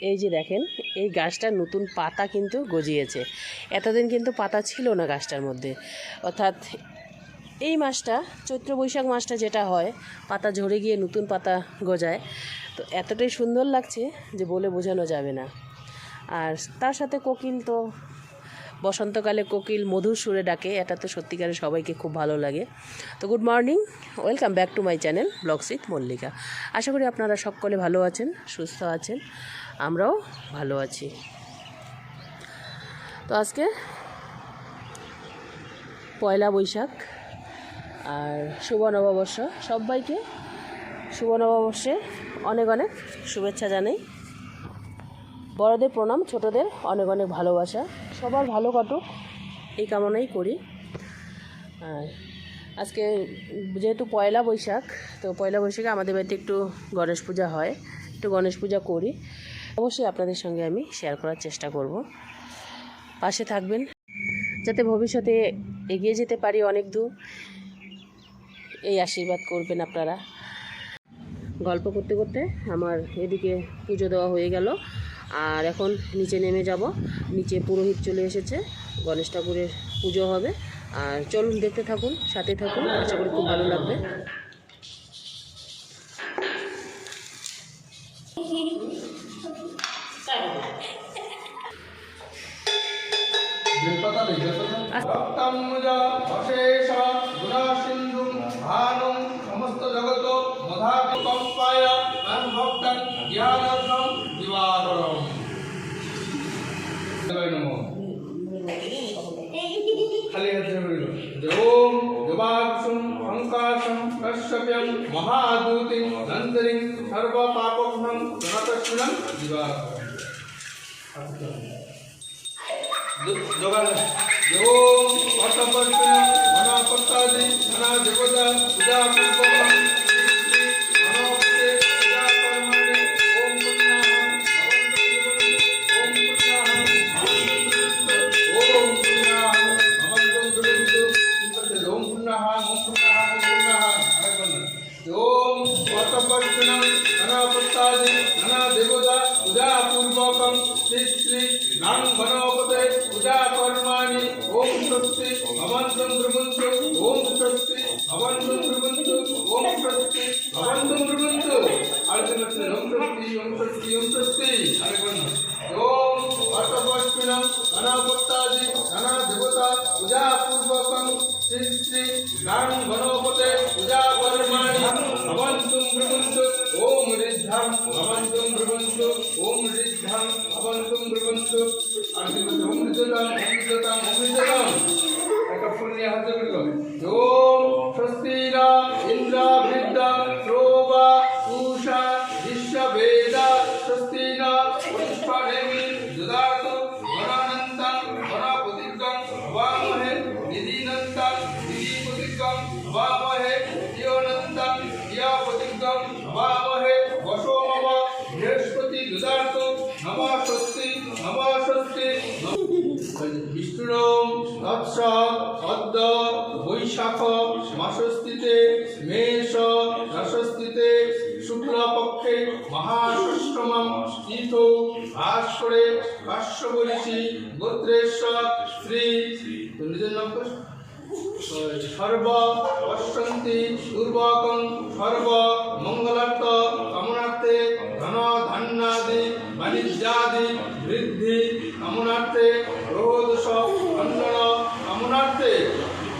এই যে দেখেন, এই গাছটার নতুন পাতা কিন্তু গজিয়েছে। এতদিন কিন্তু পাতা ছিল না গাছটার মধ্যে। অর্থাৎ এই মাসটা, চৈত্র বৈশাখ মাসটা যেটা হয়, পাতা ঝরে গিয়ে নতুন পাতা গজায়। তো এতটাই সুন্দর লাগছে যে বলে বোঝানো যাবে না। আর তার সাথে কোকিল তো, বসন্তকালে কোকিল মধুর সুরে ডাকে, এটা তো সত্যিকারে সবাইকে খুব ভালো লাগে। তো good morning, welcome back to my channel, ব্লগসিত Mallika. আশা করি আপনারা সকলে ভালো আছেন, সুস্থ আছেন। আমরাও ভালো আছি। তো আজকে পয়লা বৈশাখ আর শুভ নববর্ষ। সবাইকে শুভ নববর্ষে অনেক অনেক শুভেচ্ছা জানাই। বড়দের প্রণাম, ছোটদের অনেক অনেক ভালোবাসা। সবার ভালো কাটুক, এই কামনাই করি। আর আজকে যেহেতু পয়লা বৈশাখ, তো পয়লা বৈশাখে আমাদের বাড়িতে একটু গণেশ পূজা হয়, একটু গণেশ পূজা করি। অবশ্যই আপনাদের সঙ্গে আমি শেয়ার করার চেষ্টা করব। পাশে থাকবেন, যাতে ভবিষ্যতে এগিয়ে যেতে পারি অনেক দূর। এই আশীর্বাদ করবেন আপনারা। গল্প করতে করতে আমার এদিকে পুজো দেওয়া হয়ে গেল। আর এখন নিচে নেমে যাব। নিচে পুরোহিত চলে এসেছে। গণেশ ঠাকুরের পুজো হবে। আর চলুন, দেখতে থাকুন, সাথে থাকুন। আশা করি খুব ভালো লাগবে। রক্তমুজা অশেষ গুণাসিন্ধু ভানুং সমস্ত জগত মধাপি কম্পায় তং ভক্তং জ্ঞানর্ষং দিবাকরম নমো খালি হাতে বলিল ওম যোগাক্ষম অঙ্কাশম কশ্যপ্যম মহাদূতিং নন্দরিং সর্ব পাপঘ্নং জগতস্মিনং દેવો અટપટ મના પત્તાજી મના દેવતા પૂજા ব্রবন্তু আলটিমেটলি ওম ঋদ্ধাম ওম ঋদ্ধাম ওম ঋদ্ধাম একটা ফুল নিয়ে হাতে করিল ওম স্বস্তিরা ইন্দ্র বৃদ্ধ শ্রোবা উষা বিশ্ববেদ স্বস্তিরা পুষ্পরেমি দুদাত গণানন্তং গণপতিজ্ঞং ভাবামহে নিধিনন্তং নিধিপতিজ্ঞং অদ্য বৈশাখ মাসস্থিতে মেষ দশস্থিতে শুক্লপক্ষে, মহাষষ্ঠমম তীর্থ ভাস্করে, কাশ্যপরিষি, গোত্রেশ্বর, শ্রী নিজের নাম? সর্ব পশ্যন্তি পূর্বকং সর্ব মঙ্গলার্থ, কামনার্থে ধন ধান্যাদি বাণিজ্যাদি, বৃদ্ধি, কামনার্থে কামনার্থে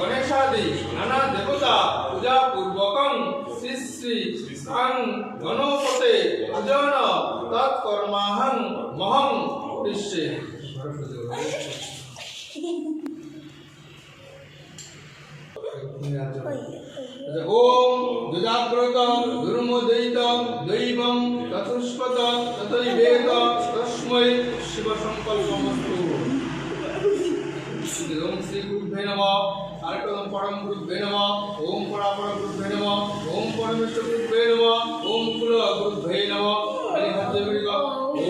গণেশাদি নানা দেবতা পূজা পূর্বকং শ্রী শ্রী সাং গণপতে পূজন তৎকর্মাহং মহং করিষ্যে। ওম দুজাগ্রত দুর্মদৈত দৈবম, চতুষ্পদ ততৈবেদ তস্मै শিব সংকল্পমস্তু ওম শ্রী গুরুভ্যে নমঃ। পরম গুরুভে নম। ওম পরাপরম গুরুভে নম। ওম পরমেশ্বর গুরুভে নম। ওম কুল গুরুভে নম। হরিহাত্রিক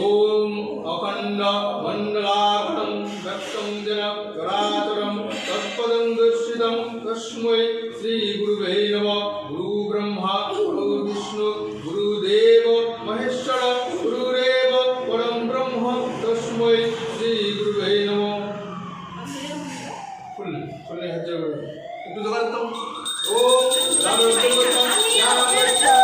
ওম অখণ্ড মণ্ডলাঘটম ব্যক্তম জন চরাচরম তৎপদম দর্শিতম। তস্মৈ শ্রী গুরুভে নম। গুরু ব্রহ্মা, গুরু বিষ্ণু গুরুদেব মহেশ্বর গুরুরেব পরম ব্রহ্ম। তস্মৈ শ্রী গুরুভে নম। Então, cantam. Oh, já não. Já não.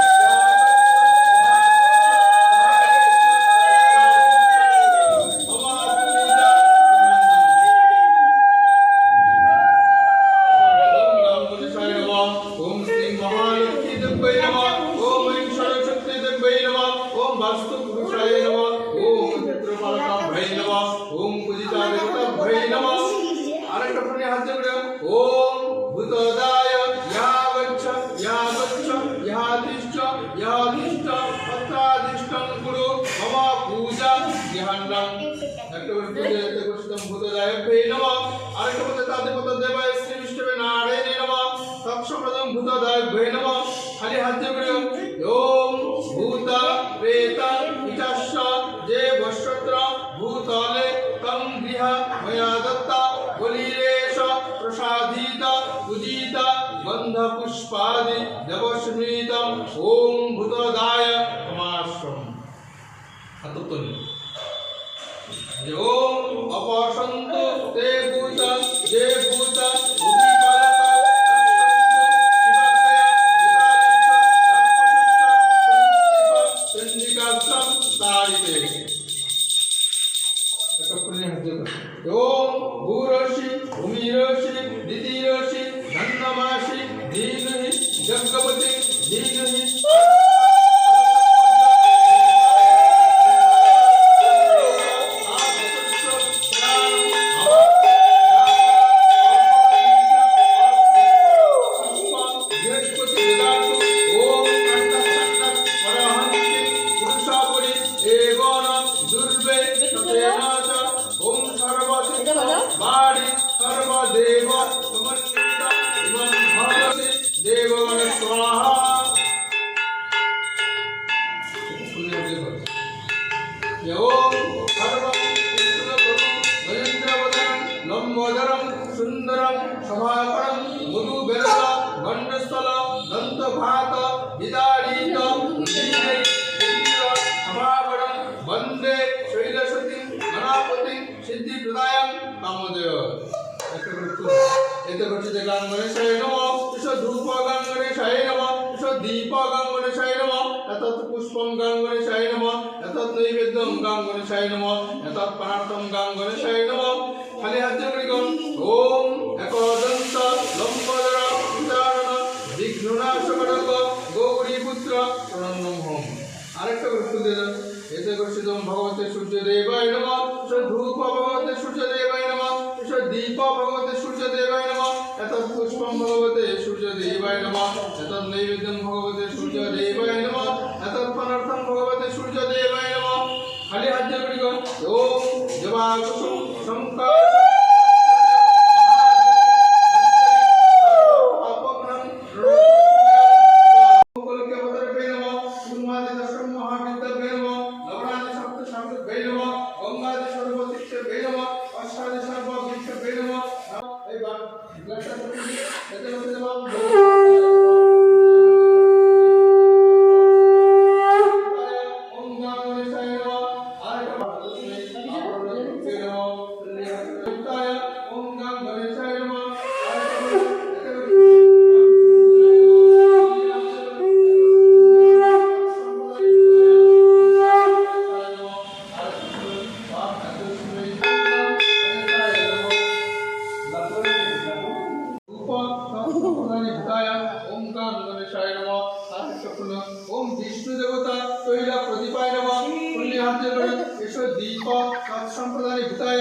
পূজা ইহান্নং একটা করে পূজা এতে করছিলাম ভূতদায় ভে নমঃ আরেকটা বলতে দেবে ওম ভূত ভূতদায় নমাশ্রম হাততলি ওম অপসন্ত তে ভূত ఎవరు ఎవరు এতে হচ্ছে যে গান গণেশায় নম। এসব ধূপ গান গণেশায় নম। এসব দীপ গান গণেশায় নম। এতৎ পুষ্পম গান গণেশায় নম। এতৎ নৈবেদ্যম গান গণেশায় নম। এতৎ পানার্থম গান গণেশায় নম। খালি হাত করি গণ। ওম একদন্ত লম্বদর উচ্চারণ বিঘ্ননাশকরক গৌরী পুত্র প্রণন্নম হোম আরেকটা করে তুলে এতে করছি তোম ভগবতে সূর্য দেবায় নম ধূপ ভগবতে সূর্য দেবায় নম দীপ ভগবতে সূর্য দেবায় নম। এত পুষ্পম ভগবতে সূর্য দেবায় নম। এত নৈবেদ্যম ভগবতে সূর্য দেবায় নম। এত পনার্থম ভগবতে সূর্য দেবায় নম। খালি ওম বিষ্ণু দেবতা তৈলা প্রদীপায় নম পুণ্যে হাত দীপ সম্প্রদায় ভূতায়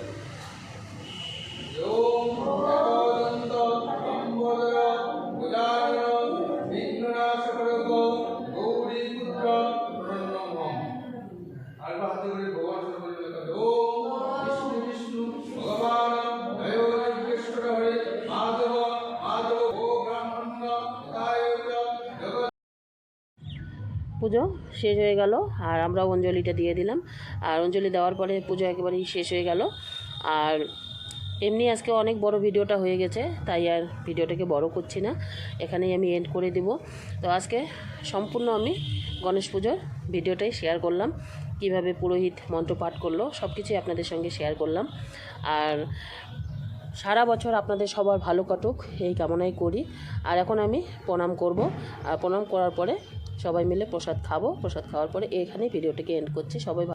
পুজো শেষ হয়ে গেল আর আমরা অঞ্জলিটা দিয়ে দিলাম। আর অঞ্জলি দেওয়ার পরে পুজো একেবারেই শেষ হয়ে গেল। আর এমনি আজকে অনেক বড় ভিডিওটা হয়ে গেছে, তাই আর ভিডিওটাকে বড় করছি না। এখানেই আমি এন্ড করে দেব। তো আজকে সম্পূর্ণ আমি গণেশ পুজোর ভিডিওটাই শেয়ার করলাম। কীভাবে পুরোহিত মন্ত্র পাঠ করল সব কিছুই আপনাদের সঙ্গে শেয়ার করলাম। আর সারা বছর আপনাদের সবার ভালো কাটুক, এই কামনাই করি। আর এখন আমি প্রণাম করব। আর প্রণাম করার পরে সবাই মিলে প্রসাদ খাব। প্রসাদ খাওয়ার পরে এখানেই ভিডিওটিকে এন্ড করছি। সবাই